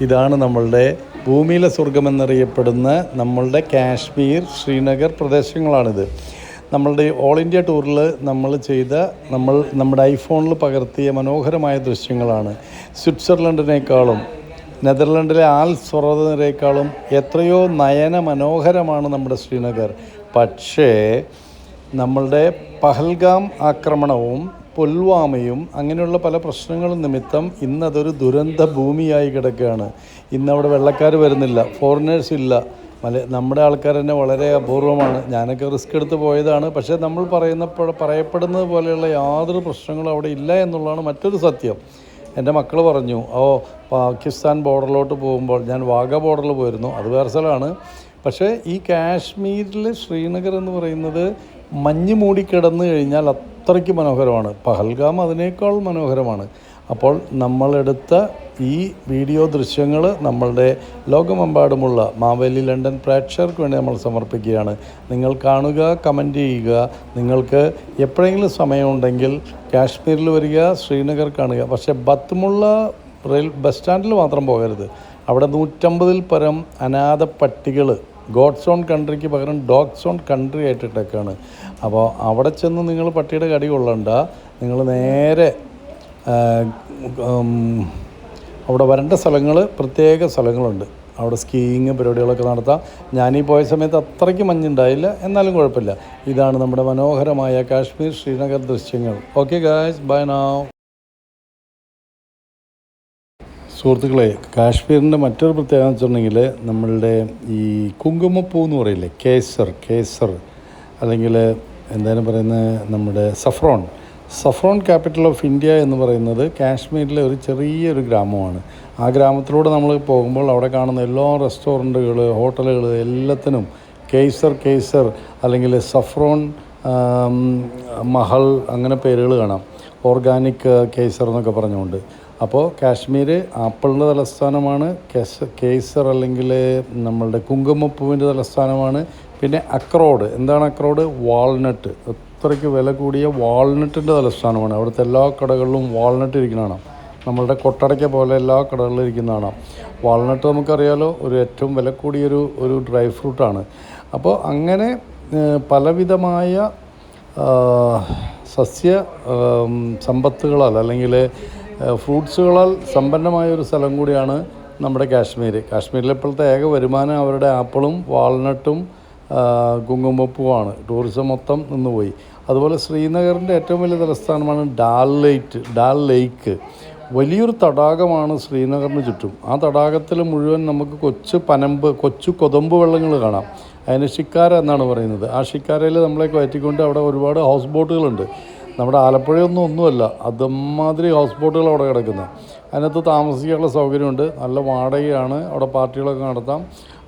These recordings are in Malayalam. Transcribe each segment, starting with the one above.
ഇതാണ് നമ്മളുടെ ഭൂമിയിലെ സ്വർഗമെന്നറിയപ്പെടുന്ന നമ്മളുടെ കാശ്മീർ ശ്രീനഗർ പ്രദേശങ്ങളാണിത്. നമ്മളുടെ ഓൾ ഇന്ത്യ ടൂറിൽ നമ്മൾ ചെയ്ത നമ്മൾ നമ്മുടെ ഐഫോണിൽ പകർത്തിയ മനോഹരമായ ദൃശ്യങ്ങളാണ്. സ്വിറ്റ്സർലൻഡിനേക്കാളും നെതർലൻഡിലെ ആൽ ആൽസ്വറതിനേക്കാളും എത്രയോ നയന മനോഹരമാണ് നമ്മുടെ ശ്രീനഗർ. പക്ഷേ നമ്മളുടെ പഹൽഗാം ആക്രമണവും പുൽവാമയും അങ്ങനെയുള്ള പല പ്രശ്നങ്ങളും നിമിത്തം ഇന്നതൊരു ദുരന്ത ഭൂമിയായി കിടക്കുകയാണ്. ഇന്നവിടെ വെള്ളക്കാർ വരുന്നില്ല ഫോറിനേഴ്സ് ഇല്ല. മല നമ്മുടെ ആൾക്കാർ തന്നെ വളരെ അപൂർവമാണ്. ഞാനൊക്കെ റിസ്ക് എടുത്ത് പോയതാണ്. പക്ഷേ നമ്മൾ പറയുന്ന പറയപ്പെടുന്നത് പോലെയുള്ള യാതൊരു പ്രശ്നങ്ങളും അവിടെ ഇല്ല എന്നുള്ളതാണ് മറ്റൊരു സത്യം. എന്റെ മക്കൾ പറഞ്ഞു ഓ പാകിസ്ഥാൻ ബോർഡറിലോട്ട് പോകുമ്പോൾ ഞാൻ വാഗ ബോർഡറിൽ പോയിരുന്നു. അത് വേറെ സ്ഥലമാണ്. പക്ഷേ ഈ കാശ്മീരിൽ ശ്രീനഗർ എന്ന് പറയുന്നത് മഞ്ഞ് മൂടിക്കിടന്നു കഴിഞ്ഞാൽ അത്രയ്ക്ക് മനോഹരമാണ്. പഹൽഗാം അതിനേക്കാൾ മനോഹരമാണ്. അപ്പോൾ നമ്മളെടുത്ത ഈ വീഡിയോ ദൃശ്യങ്ങൾ നമ്മളുടെ ലോകമെമ്പാടുമുള്ള മാവേലി ലണ്ടൻ പ്രേക്ഷകർക്ക് വേണ്ടി നമ്മൾ സമർപ്പിക്കുകയാണ്. നിങ്ങൾ കാണുക കമന്റ് ചെയ്യുക. നിങ്ങൾക്ക് എപ്പോഴെങ്കിലും സമയമുണ്ടെങ്കിൽ കാശ്മീരിൽ വരിക ശ്രീനഗർ കാണുക. പക്ഷേ ബത്തുമുള്ള റെയിൽ ബസ് സ്റ്റാൻഡിൽ മാത്രം പോകരുത്. അവിടെ നൂറ്റമ്പതിൽ പരം അനാഥ പട്ടികൾ ഗോഡ്സ് ഓൺ കൺട്രിക്ക് പകരം ഡോഗ്സ് ഓൺ കൺട്രി ആയിട്ടിട്ടൊക്കെയാണ് അപ്പോൾ അവിടെ ചെന്ന് നിങ്ങൾ പട്ടിയുടെ കടി കൊള്ളണ്ട. നിങ്ങൾ നേരെ അവിടെ വരേണ്ട സ്ഥലങ്ങൾ പ്രത്യേക സ്ഥലങ്ങളുണ്ട്. അവിടെ സ്കീയിങ് പരിപാടികളൊക്കെ നടത്താം. ഞാനീ പോയ സമയത്ത് അത്രയ്ക്ക് മഞ്ഞുണ്ടായില്ല. എന്നാലും കുഴപ്പമില്ല. ഇതാണ് നമ്മുടെ മനോഹരമായ കാശ്മീർ ശ്രീനഗർ ദൃശ്യങ്ങൾ. ഓക്കെ ഗായ്സ് ബൈ നാവ് സുഹൃത്തുക്കളെ കാശ്മീരിന്റെ മറ്റൊരു പ്രത്യേകത വെച്ചിട്ടുണ്ടെങ്കിൽ നമ്മളുടെ ഈ കുങ്കുമപ്പൂ എന്ന് പറയില്ലേ കേസർ കേസർ അല്ലെങ്കിൽ എന്തായാലും പറയുന്നത് നമ്മുടെ saffron. Saffron capital of India എന്ന് പറയുന്നത് കാശ്മീരിലെ ഒരു ചെറിയൊരു ഗ്രാമമാണ്. ആ ഗ്രാമത്തിലൂടെ നമ്മൾ പോകുമ്പോൾ അവിടെ കാണുന്ന എല്ലാ റെസ്റ്റോറന്റുകൾ ഹോട്ടലുകൾ എല്ലാത്തിനും കേസർ കേസർ അല്ലെങ്കിൽ സഫ്രോൺ മഹൽ അങ്ങനെ പേരുകൾ കാണാം. ഓർഗാനിക് കേസർ എന്നൊക്കെ പറഞ്ഞുകൊണ്ട്. അപ്പോൾ കാശ്മീർ ആപ്പിളിന്റെ തലസ്ഥാനമാണ് കേസ കേസർ അല്ലെങ്കിൽ നമ്മളുടെ കുങ്കുമപ്പൂവിന്റെ തലസ്ഥാനമാണ് പിന്നെ അക്രോഡ്. എന്താണ് അക്രോഡ്? വാൾനട്ട്. അത്രയ്ക്ക് വില കൂടിയ വാൾനട്ടിന്റെ തലസ്ഥാനമാണ്. അവിടുത്തെ എല്ലാ കടകളിലും വാൾനട്ട് ഇരിക്കുന്നതാണ് നമ്മളുടെ കൊട്ടടയ്ക്ക പോലെ എല്ലാ കടകളിലും ഇരിക്കുന്നതാണ് വാൾനട്ട് നമുക്കറിയാലോ ഒരു ഏറ്റവും വില കൂടിയൊരു ഒരു ഡ്രൈ ഫ്രൂട്ടാണ്. അപ്പോൾ അങ്ങനെ പലവിധമായ സസ്യ സമ്പത്തുകളാൽ അല്ലെങ്കിൽ ഫ്രൂട്ട്സുകളാൽ സമ്പന്നമായ ഒരു സ്ഥലം കൂടിയാണ് നമ്മുടെ കാശ്മീർ കാശ്മീരിലെ ഇപ്പോഴത്തെ ഏക വരുമാനം അവരുടെ ആപ്പിളും വാൾനട്ടും കുങ്കുമപ്പുമാണ് ടൂറിസം മൊത്തം നിന്നുപോയി. അതുപോലെ ശ്രീനഗറിന്റെ ഏറ്റവും വലിയ തലസ്ഥാനമാണ് ഡാൽ ലൈറ്റ് ഡാൽ ലേക്ക്. വലിയൊരു തടാകമാണ് ശ്രീനഗറിന് ചുറ്റും. ആ തടാകത്തിൽ മുഴുവൻ നമുക്ക് കൊച്ചു പനമ്പ് കൊച്ചു കൊതമ്പ് വെള്ളങ്ങൾ കാണാം. അതിന് ഷിക്കാര എന്നാണ് പറയുന്നത്. ആ ഷിക്കാരയിൽ നമ്മളെ കയറ്റിക്കൊണ്ട് അവിടെ ഒരുപാട് ഹൗസ് ബോട്ടുകളുണ്ട്. നമ്മുടെ ആലപ്പുഴയൊന്നും ഒന്നുമല്ല അതുമാതിരി ഹൗസ് ബോട്ടുകൾ അവിടെ കിടക്കുന്നത് അതിനകത്ത് താമസിക്കാനുള്ള സൗകര്യമുണ്ട്. നല്ല വാടകയാണ് അവിടെ പാർട്ടികളൊക്കെ നടത്താം.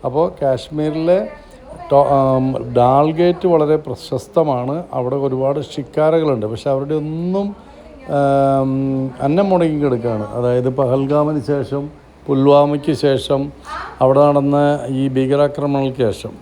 അപ്പോൾ കാശ്മീരിലെ ഡാൽഗേറ്റ് ഡാൽ ഗേറ്റ് വളരെ പ്രശസ്തമാണ്. അവിടെ ഒരുപാട് ഷിക്കാരകളുണ്ട് പക്ഷെ അവരുടെ ഒന്നും അന്നം മുടങ്ങി കിടക്കുകയാണ്. അതായത് പഹൽഗാമിന് ശേഷം പുൽവാമയ്ക്ക് ശേഷം അവിടെ നടന്ന ഈ ഭീകരാക്രമണങ്ങൾക്ക് ശേഷം.